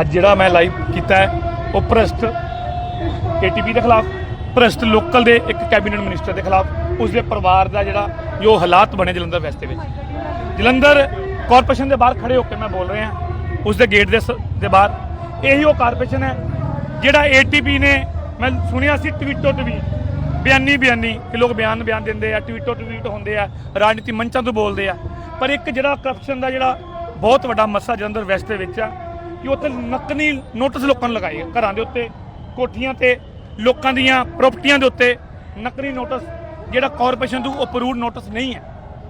ਅੱਜ ਜਿਹੜਾ ਮੈਂ ਲਾਈਵ ਕੀਤਾ ਹੈ, ਉਹ ਭ੍ਰਸ਼ਟ ਏਟੀਪੀ ਦੇ ਖਿਲਾਫ, ਭ੍ਰਸ਼ਟ ਲੋਕਲ ਦੇ ਇੱਕ ਕੈਬਨਿਟ ਮਿਨਿਸਟਰ ਦੇ ਖਿਲਾਫ ਉਸ ਦੇ ਪਰਿਵਾਰ ਦਾ ਜਿਹੜਾ ਜੋ ਹਾਲਾਤ ਬਣੇ ਜਲੰਧਰ ਵੈਸਟ ਦੇ ਵਿੱਚ। ਜਲੰਧਰ ਕਾਰਪੋਰੇਸ਼ਨ ਦੇ ਬਾਹਰ ਖੜੇ ਹੋ ਕੇ ਮੈਂ ਬੋਲ ਰਿਹਾ ਉਸ ਦੇ ਗੇਟ ਦੇ ਸ- ਦੇ ਬਾਹਰ। ਇਹੀ ਉਹ ਕਾਰਪੋਰੇਸ਼ਨ ਹੈ, ਜਿਹੜਾ ਏਟੀਪੀ ਨੇ, ਮੈਂ ਸੁਣਿਆ ਸੀ ਟਵੀਟੋ ਟਵੀਟ ਬਿਆਨੀ ਬਿਆਨੀ, ਕਿ ਲੋਕ ਬਿਆਨ ਬਿਆਨ ਦਿੰਦੇ ਆ ਟਵੀਟੋ ਟਵੀਟ ਹੁੰਦੇ ਆ, ਰਾਜਨੀਤੀ ਮੰਚਾਂ ਤੋਂ ਬੋਲਦੇ ਆ। ਪਰ ਇੱਕ ਜਿਹੜਾ ਕਰਪਸ਼ਨ ਦਾ ਜਿਹੜਾ ਬਹੁਤ ਵੱਡਾ ਮਸਲਾ ਜਲੰਧਰ ਵੈਸਟ ਦੇ ਵਿੱਚ ਆ ਕਿ ਉੱਥੇ ਨਕਲੀ ਨੋਟਿਸ ਲੋਕਾਂ ਨੂੰ ਲਗਾਏ ਘਰਾਂ ਦੇ ਉੱਤੇ, ਕੋਠੀਆਂ ਤੇ, ਲੋਕਾਂ ਦੀਆਂ ਪ੍ਰਾਪਰਟੀਆਂ ਦੇ ਉੱਤੇ ਨਕਲੀ ਨੋਟਿਸ, ਜਿਹੜਾ ਕਾਰਪੋਰੇਸ਼ਨ ਤੋਂ ਅਪਰੂਵਡ ਨੋਟਿਸ ਨਹੀਂ ਹੈ,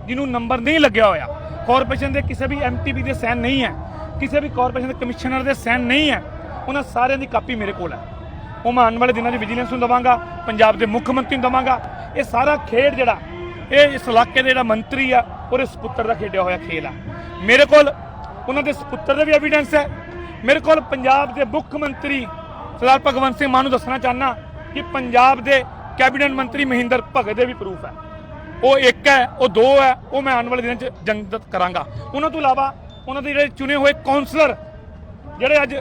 ਜਿਹਨੂੰ ਨੰਬਰ ਨਹੀਂ ਲੱਗਿਆ ਹੋਇਆ। ਕਾਰਪੋਰੇਸ਼ਨ ਦੇ ਕਿਸੇ ਵੀ ਐਮਟੀਪੀ ਦੇ ਸਾਈਨ ਨਹੀਂ ਹੈ, ਕਿਸੇ ਵੀ ਕਾਰਪੋਰੇਸ਼ਨ ਦੇ ਕਮਿਸ਼ਨਰ ਦੇ ਸਾਈਨ ਨਹੀਂ ਹੈ, ਉਹਨਾਂ ਸਾਰਿਆਂ ਦੀ ਕਾਪੀ ਮੇਰੇ ਕੋਲ ਹੈ। ਉਹ ਮੈਂ ਆਉਣ ਵਾਲੇ ਦਿਨਾਂ 'ਚ ਵਿਜੀਲੈਂਸ ਨੂੰ ਦਵਾਂਗਾ, ਪੰਜਾਬ ਦੇ ਮੁੱਖ ਮੰਤਰੀ ਨੂੰ ਦਵਾਂਗਾ। ਇਹ ਸਾਰਾ ਖੇਡ ਜਿਹੜਾ, ਇਹ ਇਸ ਇਲਾਕੇ ਦੇ ਜਿਹੜਾ ਮੰਤਰੀ ਆ ਉਹਦੇ ਸੁਪੁੱਤਰ ਦਾ ਖੇਡਿਆ ਹੋਇਆ ਖੇਡ ਆ। ਮੇਰੇ ਕੋਲ ਉਹਨਾਂ ਦੇ ਸੁਪੁੱਤਰ ਦਾ ਵੀ ਐਵੀਡੈਂਸ ਹੈ ਮੇਰੇ ਕੋਲ ਪੰਜਾਬ ਦੇ ਮੁੱਖ ਮੰਤਰੀ ਸਰਦਾਰ ਭਗਵੰਤ ਸਿੰਘ ਮਾਨ ਨੂੰ ਦੱਸਣਾ ਚਾਹਨਾ ਕਿ ਪੰਜਾਬ ਦੇ ਕੈਬਨਿਟ ਮੰਤਰੀ ਮਹਿੰਦਰ ਭਗਤ ਦੇ ਵੀ ਪ੍ਰੂਫ ਹੈ। ਉਹ ਇੱਕ ਹੈ, ਉਹ ਦੋ ਹੈ, ਉਹ ਮੈਂ ਆਉਣ ਵਾਲੇ ਦਿਨਾਂ 'ਚ ਜੰਗਤ ਕਰਾਂਗਾ। ਉਹਨਾਂ ਤੋਂ ਇਲਾਵਾ ਉਹਨਾਂ ਦੇ ਜਿਹੜੇ ਚੁਣੇ ਹੋਏ ਕਾਉਂਸਲਰ ਜਿਹੜੇ ਅੱਜ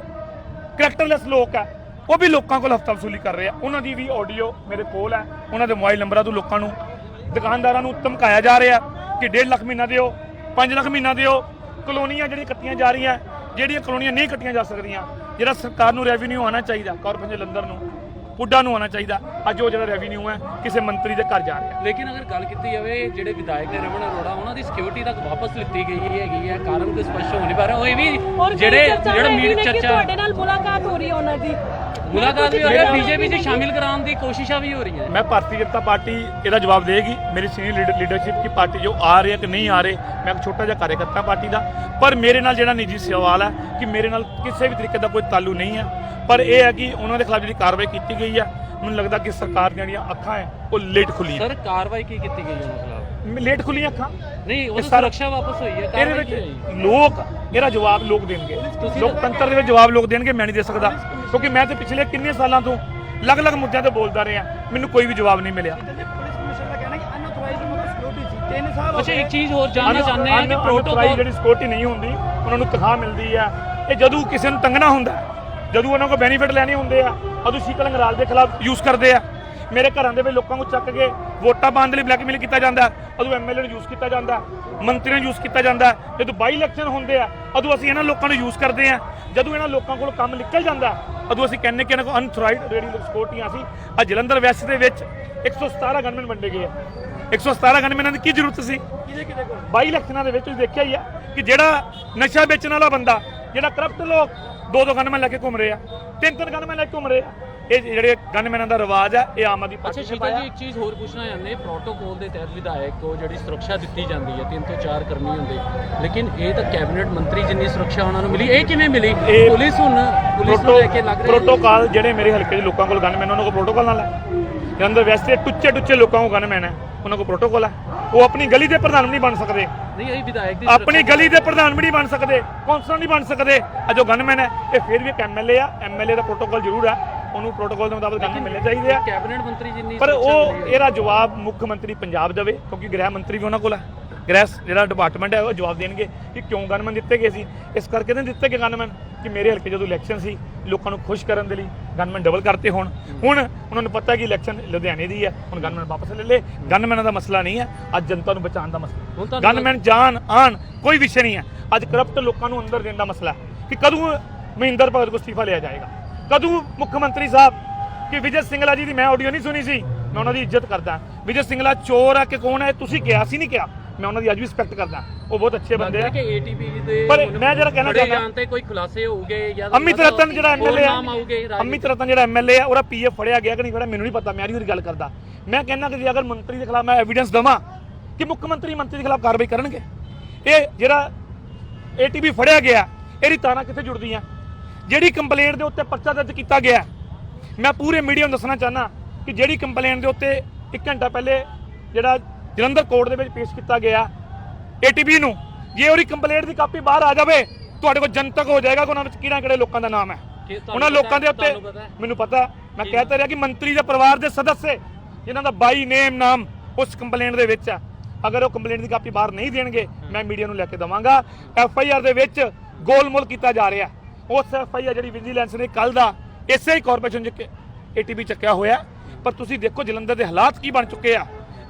ਕਰੈਕਟਰਲੈਸ ਲੋਕ ਆ ਉਹ ਵੀ ਲੋਕਾਂ ਕੋਲ ਹਫਤਾ ਵਸੂਲੀ ਕਰ ਰਹੇ ਆ। ਉਹਨਾਂ ਦੀ ਵੀ ਆਡੀਓ ਮੇਰੇ ਕੋਲ ਹੈ। ਉਹਨਾਂ ਦੇ ਮੋਬਾਈਲ ਨੰਬਰਾਂ ਤੋਂ ਲੋਕਾਂ ਨੂੰ, ਦੁਕਾਨਦਾਰਾਂ ਨੂੰ ਧਮਕਾਇਆ ਜਾ ਰਿਹਾ ਕਿ 1.5 ਲੱਖ ਮਹੀਨਾ ਦਿਓ 5 ਲੱਖ ਮਹੀਨਾ ਦਿਓ। ਕਲੋਨੀਆਂ ਜਿਹੜੀਆਂ ਕੱਟੀਆਂ ਜਾ ਰਹੀਆਂ ਜਿਹੜੀਆਂ ਕਲੋਨੀਆਂ ਨਹੀਂ ਕੱਟੀਆਂ ਜਾ ਸਕਦੀਆਂ ਜਿਹੜਾ ਸਰਕਾਰ ਨੂੰ ਰੈਵਨਿਊ ਆਉਣਾ ਚਾਹੀਦਾ ਕਾਰਪੋਰੇਸ਼ਨ ਜਲੰਧਰ ਨੂੰ ਪੁੱਡਾ ਨੂੰ ਆਉਣਾ ਚਾਹੀਦਾ ਅੱਜ ਉਹ ਜਿਹੜਾ ਰੈਵਨਿਊ ਹੈ ਕਿਸੇ ਮੰਤਰੀ ਦੇ ਘਰ ਜਾ ਰਿਹਾ। ਲੇਕਿਨ ਅਗਰ ਗੱਲ ਕੀਤੀ ਜਾਵੇ ਜਿਹੜੇ ਵਿਧਾਇਕ ਨੇ ਰਮਨ ਅਰੋੜਾ ਉਹਨਾਂ ਦੀ ਸਿਕਿਉਰਿਟੀ ਤੱਕ ਵਾਪਸ ਲਿੱਤੀ ਗਈ ਹੈਗੀ ਹੈ ਕਾਰਨ ਕੋਈ ਸਪਸ਼ਟ ਹੋ ਨਹੀਂ ਪਾ ਰਿਹਾ। ਉਹ ਇਹ ਵੀ ਜਿਹੜੇ ਜਿਹੜਾ ਕਿ ਚਰਚਾ ਤੁਹਾਡੇ ਨਾਲ ਮੁਲਾਕਾਤ ਹੋ ਰਹੀ ਹੈ ਉਹਨਾਂ ਦੀ। ਮੁਲਾਕਾਤ ਵੀ ਹੋ ਮੈਂ ਰਹੀ ਹੈ ਕੁਝ ਬੀਜੇਪੀ 'ਚ ਨਹੀਂ ਸ਼ਾਮਿਲ ਕਰਾਉਣ ਦੀ ਕੋਸ਼ਿਸ਼ਾਂ ਵੀ ਹੋ ਰਹੀਆਂ। ਮੈਂ ਭਾਰਤੀ ਜਨਤਾ ਪਾਰਟੀ ਇਹਦਾ ਜਵਾਬ ਦੇਗੀ। ਮੇਰੀ ਸੀਨੀਅਰ ਲੀਡਰਸ਼ਿਪ ਕੀ ਪਾਰਟੀ ਜੋ ਆ ਰਹੀ ਹੈ ਕਿ ਨਹੀਂ ਆ ਰਹੇ ਮੈਂ ਇੱਕ ਛੋਟਾ ਜਿਹਾ ਕਾਰਜਕਰਤਾ ਪਾਰਟੀ ਦਾ। ਪਰ ਮੇਰੇ ਨਾਲ ਜਿਹੜਾ ਨਿੱਜੀ ਸਵਾਲ ਹੈ ਕਿ ਮੇਰੇ ਨਾਲ ਕਿਸੇ ਵੀ ਤਰੀਕੇ ਦਾ ਕੋਈ ਤਾਲੂ ਨਹੀਂ ਹੈ। ਪਰ ਇਹ ਹੈ ਕਿ ਉਹਨਾਂ ਦੇ ਖਿਲਾਫ ਜਿਹੜੀ ਕਾਰਵਾਈ ਕੀਤੀ ਗਈ ਹੈ ਮੈਨੂੰ ਲੱਗਦਾ ਕਿ ਸਰਕਾਰ ਦੀਆਂ ਜਿਹੜੀਆਂ ਅੱਖਾਂ ਹੈ ਉਹ ਲੇਟ ਖੁੱਲੀਆਂ ਸਰ ਕਾਰਵਾਈ ਕੀ ਕੀਤੀ ਗਈ ਉਹਨਾਂ ਖਿਲਾਫ? ਲੇਟ ਖੁੱਲੀਆਂ ਅੱਖਾਂ? ਨਹੀਂ ਉਹ ਇਹ ਸਾਰਾ- ਸੁਰੱਖਿਆ ਵਾਪਸ ਹੋਈ ਹੈ ਇਹਦੇ ਕਾਰਵਾਈ ਕੀ ਹੋਈ? ਵਿੱਚ ਲੋਕ ਇਹਦਾ ਜਵਾਬ ਲੋਕ ਦੇਣਗੇ। ਲੋਕਤੰਤਰ ਦੇ ਵਿੱਚ ਜਵਾਬ ਲੋਕ ਦੇਣਗੇ ਮੈਂ ਨਹੀਂ ਦੇ ਸਕਦਾ। ਕਿਉਂਕਿ ਮੈਂ ਤੇ ਪਿਛਲੇ ਕਿੰਨੇ ਸਾਲਾਂ ਤੋਂ ਅਲੱਗ-ਅਲੱਗ ਮੁੱਦਿਆਂ ਤੇ ਬੋਲਦਾ ਰਿਹਾ। ਮੈਨੂੰ ਕੋਈ ਵੀ ਜਵਾਬ ਨਹੀਂ ਮਿਲਿਆ। ਪੁਲਿਸ ਕਮਿਸ਼ਨਰ ਦਾ ਕਹਿਣਾ ਕਿ ਅਨਆਥੋਰਾਈਜ਼ਡ ਮਤਲਬ ਸਿਕਿਉਰਿਟੀ ਸੀ। 3 ਸਾਲ ਹੋ ਅੱਛਾ ਇੱਕ ਚੀਜ਼ ਹੋਰ ਜਾਣਨਾ ਚਾਹੁੰਦੇ ਆ ਕਿ ਪ੍ਰੋਟੋਕਾਲ ਜਿਹੜੀ ਸਿਕਿਉਰਿਟੀ ਨਹੀਂ ਹੁੰਦੀ ਉਹਨਾਂ ਨੂੰ ਤਨਖਾਹ ਮਿਲਦੀ ਆ ਇਹ ਜਦੋਂ ਕਿਸੇ ਨੂੰ ਤੰਗਣਾ ਹੁੰਦਾ ਜਦੋਂ ਉਹਨਾਂ ਕੋਲ ਬੈਨੀਫਿਟ ਲੈਣੇ ਹੁੰਦੇ ਆ ਉਦੋਂ ਸ਼ੀਤਲ ਅੰਗਰਾਲ ਦੇ ਖਿਲਾਫ ਯੂਜ਼ ਕਰਦੇ ਆ। ਮੇਰੇ ਘਰਾਂ ਦੇ ਵਿੱਚ ਲੋਕਾਂ ਨੂੰ ਚੱਕ ਕੇ ਵੋਟਾਂ ਪਾਉਣ ਦੇ ਲਈ ਬਲੈਕਮੇਲ ਕੀਤਾ ਜਾਂਦਾ। ਉਦੋਂ ਐਮਐਲਏ ਨੂੰ ਯੂਜ਼ ਕੀਤਾ ਜਾਂਦਾ। ਹੈ, ਮੰਤਰੀਆਂ ਨੂੰ ਯੂਜ਼ ਕੀਤਾ ਜਾਂਦਾ। ਜਦੋਂ ਬਾਈ ਇਲੈਕਸ਼ਨ ਹੁੰਦੇ ਆ ਉਦੋਂ ਅਸੀਂ ਇਹਨਾਂ ਲੋਕਾਂ ਨੂੰ ਯੂਜ਼ ਕਰਦੇ ਆ। ਜਦੋਂ ਇਹਨਾਂ ਲੋਕਾਂ ਕੋਲ ਕੰਮ ਨਿਕਲ ਜਾਂਦਾ ਉਦੋਂ ਅਸੀਂ ਕਹਿੰਨੇ ਕਿ ਇਹਨਾਂ ਕੋਲ ਅਨਥੋਰਾਈਜ਼ਡ ਜਿਹੜੀ ਸਿਕਿਉਰਿਟੀਆਂ ਸੀ। ਆ ਜਲੰਧਰ ਵੈਸਟ ਦੇ ਵਿੱਚ 117 ਗਨਮੈਨ ਵੰਡੇ ਗਏ ਆ। 117 ਗਨਮੈਨਾਂ ਦੀ ਕੀ ਜ਼ਰੂਰਤ ਸੀ? ਕਿਹਦੇ ਕਿਹਦੇ ਕੋਲ? ਬਾਈ ਇਲੈਕਸ਼ਨਾਂ ਦੇ ਵਿੱਚ ਤੁਸੀਂ ਦੇਖਿਆ ਹੀ ਆ ਕਿ ਜਿਹੜਾ ਨਸ਼ਾ ਵੇਚਣ ਵਾਲਾ ਬੰਦਾ ਜਿਹੜਾ ਕਰਪਟ ਲੋਕ ਦੋ ਦੋ ਗਨਮੈਨ ਲੈ ਕੇ ਘੁੰਮ ਰਹੇ ਆ। ਤਿੰਨ ਤਿੰਨ ਗਨਮੈਨ ਲੈ ਕੇ ਘੁੰਮ ਰਹੇ ਆ। ਇਹ ਜਿਹੜੇ ਗਨਮੈਨਾਂ ਦਾ ਰਿਵਾਜ ਆ ਇਹ ਆਮ ਆਦਮੀ ਅੱਛਾ ਪਾਰਟੀ ਨੇ ਸ਼ੀਤਲ ਪਾਇਆ। ਜੀ ਇੱਕ ਚੀਜ਼ ਹੋਰ ਪੁੱਛਣਾ ਚਾਹੁੰਦੇ ਪ੍ਰੋਟੋਕਾਲ ਦੇ ਤਹਿਤ ਵਿਧਾਇਕ ਕੋ ਜਿਹੜੀ ਸੁਰੱਖਿਆ ਦਿੱਤੀ ਜਾਂਦੀ ਹੈ ਤਿੰਨ ਤੋਂ ਚਾਰ ਕਰਨੀ ਹੁੰਦੀ ਲੇਕਿਨ ਇਹ ਤਾਂ ਕੈਬਨਿਟ ਮੰਤਰੀ ਜਿੰਨੀ ਸੁਰੱਖਿਆ ਉਹਨਾਂ ਨੂੰ ਮਿਲੀ ਇਹ ਕਿਵੇਂ ਮਿਲੀ? ਪੁਲਿਸ ਹੁਣ ਪੁਲਿਸ ਨੂੰ ਲੈ ਕੇ ਲੱਗ ਰਹੀ ਹੈ। ਪ੍ਰੋਟੋਕਾਲ ਜਿਹੜੇ ਮੇਰੇ ਹਲਕੇ ਦੇ ਲੋਕਾਂ ਕੋਲ ਗਨਮੈਨ ਉਹਨਾਂ ਕੋਲ ਪ੍ਰੋਟੋਕਾਲ ਨਾਲ ਹੈ। ਜਲੰਧਰ ਵੈਸਟ ਟੁੱਚੇ ਟੁੱਚੇ ਲੋਕਾਂ ਕੋਲ ਗਨਮੈਨ ਹੈ ਉਹਨਾਂ ਕੋਲ ਪ੍ਰੋਟੋਕਾਲ ਹੈ। ਉਹ ਆਪਣੀ ਗਲੀ ਦੇ ਪ੍ਰਧਾਨ ਨਹੀਂ ਬਣ ਸਕਦੇ। ਨਹੀਂ ਇਹ ਵਿਧਾਇਕ ਦੀ ਆਪਣੀ ਗਲੀ ਦੇ ਪ੍ਰਧਾਨ ਵੀ ਨਹੀਂ ਬਣ ਸਕਦੇ ਕੌਂਸਲਰ ਨਹੀਂ ਬਣ ਸਕਦੇ। ਆ ਜੋ ਗਨਮੈਨ ਹੈ ਇਹ ਫਿਰ ਵੀ ਇੱਕ ਐਮਐਲਏ ਆ ਐਮਐਲਏ ਦਾ ਪ੍ਰੋਟੋਕਾਲ ਜ਼ਰੂਰ ਹੈ। ਉਹਨੂੰ ਪ੍ਰੋਟੋਕਾਲ ਦੇ ਮੁਤਾਬਕ ਗਨਮੈਨ ਮਿਲਣੇ ਚਾਹੀਦੇ ਆ। ਕੈਬਨਿਟ ਮੰਤਰੀ ਜਿੰਨੀ ਪਰ ਉਹ। ਇਹਦਾ ਜਵਾਬ ਮੁੱਖ ਮੰਤਰੀ ਪੰਜਾਬ ਦੇਵੇ ਕਿਉਂਕਿ ਗ੍ਰਹਿ ਮੰਤਰੀ ਵੀ ਉਹਨਾਂ ਕੋਲ ਹੈ ਗ੍ਰਹਿ ਜਿਹੜਾ ਡਿਪਾਰਟਮੈਂਟ ਹੈ ਉਹ ਜਵਾਬ ਦੇਣਗੇ ਕਿ ਕਿਉਂ ਗਨਮੈਨ ਦਿੱਤੇ ਗਏ ਸੀ। ਇਸ ਕਰਕੇ ਨਹੀਂ ਦਿੱਤੇ ਗਏ ਗਨਮੈਨ ਕਿ ਮੇਰੇ ਹਲਕੇ ਜਦੋਂ ਇਲੈਕਸ਼ਨ ਸੀ ਲੋਕਾਂ ਨੂੰ ਖੁਸ਼ ਕਰਨ ਦੇ ਲਈ ਗਨਮੈਨ ਡਬਲ ਕਰਤੇ ਹੋਣ। ਹੁਣ ਉਹਨਾਂ ਨੂੰ ਪਤਾ ਕਿ ਇਲੈਕਸ਼ਨ ਲੁਧਿਆਣੇ ਦੀ ਹੈ ਹੁਣ ਗਨਮੈਨ ਵਾਪਸ ਲੈ ਲੇ। ਗਨਮੈਨਾਂ ਦਾ ਮਸਲਾ ਨਹੀਂ ਹੈ ਅੱਜ ਜਨਤਾ ਨੂੰ ਬਚਾਉਣ ਦਾ ਮਸਲਾ। ਗਨਮੈਨ ਜਾਣ ਆਣ ਕੋਈ ਵਿਸ਼ੇ ਨਹੀਂ ਹੈ ਅੱਜ ਕਰਪਟ ਲੋਕਾਂ ਨੂੰ ਅੰਦਰ ਦੇਣ ਦਾ ਮਸਲਾ ਹੈ ਕਿ ਕਦੋਂ ਮਹਿੰਦਰ ਭਗਤ ਕੋ ਅਸਤੀਫਾ ਲਿਆ ਜਾਏਗਾ? ਕਦੋਂ ਮੁੱਖ ਮੰਤਰੀ ਸਾਹਿਬ ਕਿ ਵਿਜੇ ਸਿੰਗਲਾ ਜੀ ਦੀ ਮੈਂ ਆਡੀਓ ਨਹੀਂ ਸੁਣੀ ਸੀ ਮੈਂ ਉਹਨਾਂ ਦੀ ਇੱਜ਼ਤ ਕਰਦਾ। ਵਿਜੇ ਸਿੰਗਲਾ ਚੋਰ ਆ ਕਿ ਕੌਣ ਹੈ ਤੁਸੀਂ ਕਿਹਾ ਸੀ ਨਹੀਂ ਕਿਹਾ। ਮੈਂ ਉਹਨਾਂ ਦੀ ਅੱਜ ਵੀ ਰਿਸਪੈਕਟ ਕਰਦਾ। ਉਹ ਬਹੁਤ ਅੱਛੇ ਬੰਦੇ ਆ। ਕਿ ਏਟੀਪੀ ਦੇ ਪਰ ਮੈਂ ਜਿਹੜਾ ਕਹਿਣਾ ਚਾਹੁੰਦਾ- ਜਾਣ ਤੇ ਕੋਈ ਖੁਲਾਸੇ ਹੋਊਗੇ ਜਾਂ ਅਮਿਤ ਰਤਨ ਜਿਹੜਾ ਐਮਐਲਏ ਆ। ਅਮਿਤ ਰਤਨ ਜਿਹੜਾ ਐਮਐਲਏ ਆ ਉਹਦਾ ਪੀਏ ਫੜਿਆ ਗਿਆ ਕਿ ਨਹੀਂ ਫੜਿਆ ਮੈਨੂੰ ਨਹੀਂ ਪਤਾ ਮੈਂ ਉਹਦੀ ਗੱਲ ਕਰਦਾ। ਮੈਂ ਕਹਿੰਦਾ ਕਿ ਜੇ ਅਗਰ ਮੰਤਰੀ ਦੇ ਖਿਲਾਫ ਮੈਂ ਐਵੀਡੈਂਸ ਦਵਾਂ ਕਿ ਮੁੱਖ ਮੰਤਰੀ ਮੰਤਰੀ ਦੇ ਖਿਲਾਫ ਕਾਰਵਾਈ ਕਰਨਗੇ। ਇਹ ਜਿਹੜਾ ਏਟੀਬੀ ਫੜਿਆ ਗਿਆ ਇਹਦੀ ਤਾਰਾਂ ਕਿੱਥੇ ਜੁੜਦੀਆਂ? ਜਿਹੜੀ ਕੰਪਲੇਂਟ ਦੇ ਉੱਤੇ ਪਰਚਾ ਦਰਜ ਕੀਤਾ ਗਿਆ ਮੈਂ ਪੂਰੇ ਮੀਡੀਆ ਨੂੰ ਦੱਸਣਾ ਚਾਹਨਾ ਕਿ ਜਿਹੜੀ ਕੰਪਲੇਂਟ ਦੇ ਉੱਤੇ 1 ਘੰਟਾ ਪਹਿਲੇ ਜਿਹੜਾ ਜਲੰਧਰ ਕੋਰਟ ਦੇ ਵਿੱਚ ਪੇਸ਼ ਕੀਤਾ ਗਿਆ ਏਟੀਬੀ ਨੂੰ ਜੇ ਉਹਦੀ ਕੰਪਲੇਂਟ ਦੀ ਕਾਪੀ ਬਾਹਰ ਆ ਜਾਵੇ ਤੁਹਾਡੇ ਕੋਲ ਜਨਤਕ ਹੋ ਜਾਏਗਾ ਕਿ ਉਹਨਾਂ ਵਿੱਚ ਕਿਹੜਾ ਕਿਹੜੇ ਲੋਕਾਂ ਦਾ ਨਾਮ ਹੈ ਉਹਨਾਂ ਲੋਕਾਂ ਦੇ? ਉੱਤੇ? ਮੈਨੂੰ ਪਤਾ। ਮੈਂ ਕਹਿ ਰਿਹਾ ਕਿ ਮੰਤਰੀ ਦੇ ਪਰਿਵਾਰ ਦੇ ਸਦੱਸੇ ਜਿਨ੍ਹਾਂ ਦਾ ਬਾਈ ਨੇਮ ਨਾਮ ਉਸ ਕੰਪਲੇਂਟ ਦੇ ਵਿੱਚ ਆ ਅਗਰ ਉਹ ਕੰਪਲੇਂਟ ਦੀ ਕਾਪੀ ਬਾਹਰ ਨਹੀਂ ਦੇਣਗੇ ਮੈਂ ਮੀਡੀਆ ਨੂੰ ਲੈ ਕੇ ਦਵਾਂਗਾ ਐਫ ਆਈ ਆਰ ਦੇ ਵਿੱਚ ਗੋਲਮੋਲ ਕੀਤਾ ਜਾ ਰਿਹਾ ਉਸ ਐਫ ਆਈ ਆਰ ਜਿਹੜੀ ਵਿਜੀਲੈਂਸ ਨੇ ਕੱਲ ਦਾ, ਇਸੇ ਹੀ ਕਾਰਪੋਰੇਸ਼ਨ ਚ ਏਟੀਪੀ ਚੱਕਿਆ ਹੋਇਆ। ਪਰ ਤੁਸੀਂ ਦੇਖੋ ਜਲੰਧਰ ਦੇ ਹਾਲਾਤ ਕੀ ਬਣ ਚੁੱਕੇ ਆ।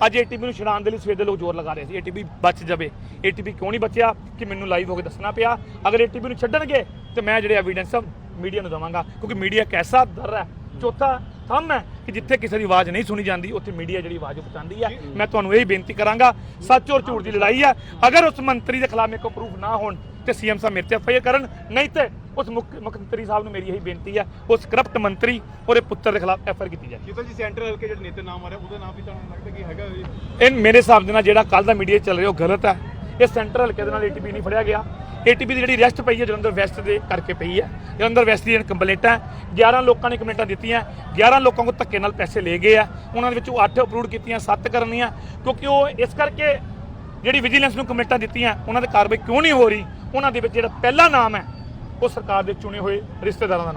ਅੱਜ ਏਟੀਪੀ ਨੂੰ ਛਡਾਉਣ ਦੇ ਲਈ ਸਵੇਰ ਦੇ ਲੋਕ ਜ਼ੋਰ ਲਗਾ ਰਹੇ ਸੀ। ਏਟੀਪੀ ਬਚ ਜਾਵੇ। ਏਟੀਪੀ ਕਿਉਂ ਨਹੀਂ ਬਚਿਆ? ਕਿ ਮੈਨੂੰ ਲਾਈਵ ਹੋ ਕੇ ਦੱਸਣਾ ਪਿਆ। ਅਗਰ ਏਟੀਪੀ ਨੂੰ ਛੱਡਣਗੇ, ਤੇ ਮੈਂ ਜਿਹੜੇ ਐਵੀਡੈਂਸ ਮੀਡੀਆ ਨੂੰ ਦਵਾਂਗਾ। ਕਿਉਂਕਿ ਮੀਡੀਆ ਕੈਸਾ ਦਰ ਹੈ? ਚੌਥਾ ਥੰਮ ਹੈ ਕਿ ਜਿੱਥੇ ਕਿਸੇ ਦੀ ਆਵਾਜ਼ ਨਹੀਂ ਸੁਣੀ ਜਾਂਦੀ, ਉੱਥੇ ਮੀਡੀਆ ਜਿਹੜੀ ਆਵਾਜ਼ ਪਹੁੰਚਾਉਂਦੀ ਹੈ। ਮੈਂ ਤੁਹਾਨੂੰ ਇਹ ਬੇਨਤੀ ਕਰਾਂਗਾ, ਸੱਚ ਔਰ ਝੂਠ ਦੀ ਲੜਾਈ ਹੈ। ਅਗਰ ਉਸ ਮੰਤਰੀ ਦੇ ਖਿਲਾਫ ਮੇਰੇ ਕੋਲ ਪ੍ਰੂਫ ਨਾ ਹੋਣ ਤੇ ਸੀਐਮ ਸਾਹਿਬ ਮੇਰੇ ਤੇ ਐਫਆਈਆਰ ਕਰਨ ਨਹੀਂ ਤੇ ਉਸ ਮੁੱਖ ਮੁੱਖ ਮੰਤਰੀ ਸਾਹਿਬ ਨੂੰ ਮੇਰੀ ਇਹੀ ਬੇਨਤੀ ਹੈ ਉਸ ਕਰਪਟ ਮੰਤਰੀ ਉਹਦੇ ਪੁੱਤਰ ਦੇ ਖਿਲਾਫ ਐਫਆਈਆਰ ਕੀਤੀ ਜਾਏ। ਜਿੱਦਾਂ ਜੀ ਸੈਂਟਰ ਹਲਕੇ ਜਿਹੜੇ ਨੇਤੇ ਨਾਮ ਆ ਰਿਹਾ ਉਹਦਾ ਨਾਮ ਵੀ ਤੁਹਾਨੂੰ ਲੱਗਦਾ ਕਿ ਹੈਗਾ ਜੀ ਇਹ ਮੇਰੇ ਹਿਸਾਬ ਦੇ ਨਾਲ ਜਿਹੜਾ ਕੱਲ ਦਾ ਮੀਡੀਆ ਚੱਲ ਰਿਹਾ ਉਹ ਗਲਤ ਹੈ। ਇਹ ਸੈਂਟਰ ਹਲਕੇ ਦੇ ਨਾਲ ਏਟੀਪੀ ਨਹੀਂ ਫੜਿਆ ਗਿਆ। ਏਟੀਪੀ ਦੀ ਜਿਹੜੀ ਰੈਸਟ ਪਈ ਹੈ ਜਲੰਧਰ ਵੈਸਟ ਦੇ ਕਰਕੇ ਪਈ ਹੈ। ਜਲੰਧਰ ਵੈਸਟ ਦੀਆਂ ਕੰਪਲੇਂਟਾਂ 11 ਲੋਕਾਂ ਨੇ ਕੰਪਲੇਂਟਾਂ ਦਿੱਤੀਆਂ। 11 ਲੋਕਾਂ ਕੋਲ ਧੱਕੇ ਨਾਲ ਪੈਸੇ ਲਏ ਗਏ ਆ। ਉਹਨਾਂ ਦੇ ਵਿੱਚੋਂ 8 ਅਪਰੂਵਡ ਕੀਤੀਆਂ 7 ਕਰਨੀਆਂ। ਕਿਉਂਕਿ ਉਹ ਇਸ ਕਰਕੇ ਜਿਹੜੀ ਵਿਜੀਲੈਂਸ ਨੂੰ ਕਮੇਟਾਂ ਦਿੱਤੀਆਂ, ਉਹਨਾਂ ਤੇ ਕਾਰਵਾਈ ਕਿਉਂ ਨਹੀਂ ਹੋ ਰਹੀ? ਉਹਨਾਂ ਦੇ ਵਿੱਚ ਜਿਹੜਾ ਪਹਿਲਾ ਨਾਮ ਹੈ, ਉਹ ਸਰਕਾਰ ਦੇ ਚੁਣੇ ਹੋਏ ਰਿਸ਼ਤੇਦਾਰਾਂ ਦਾ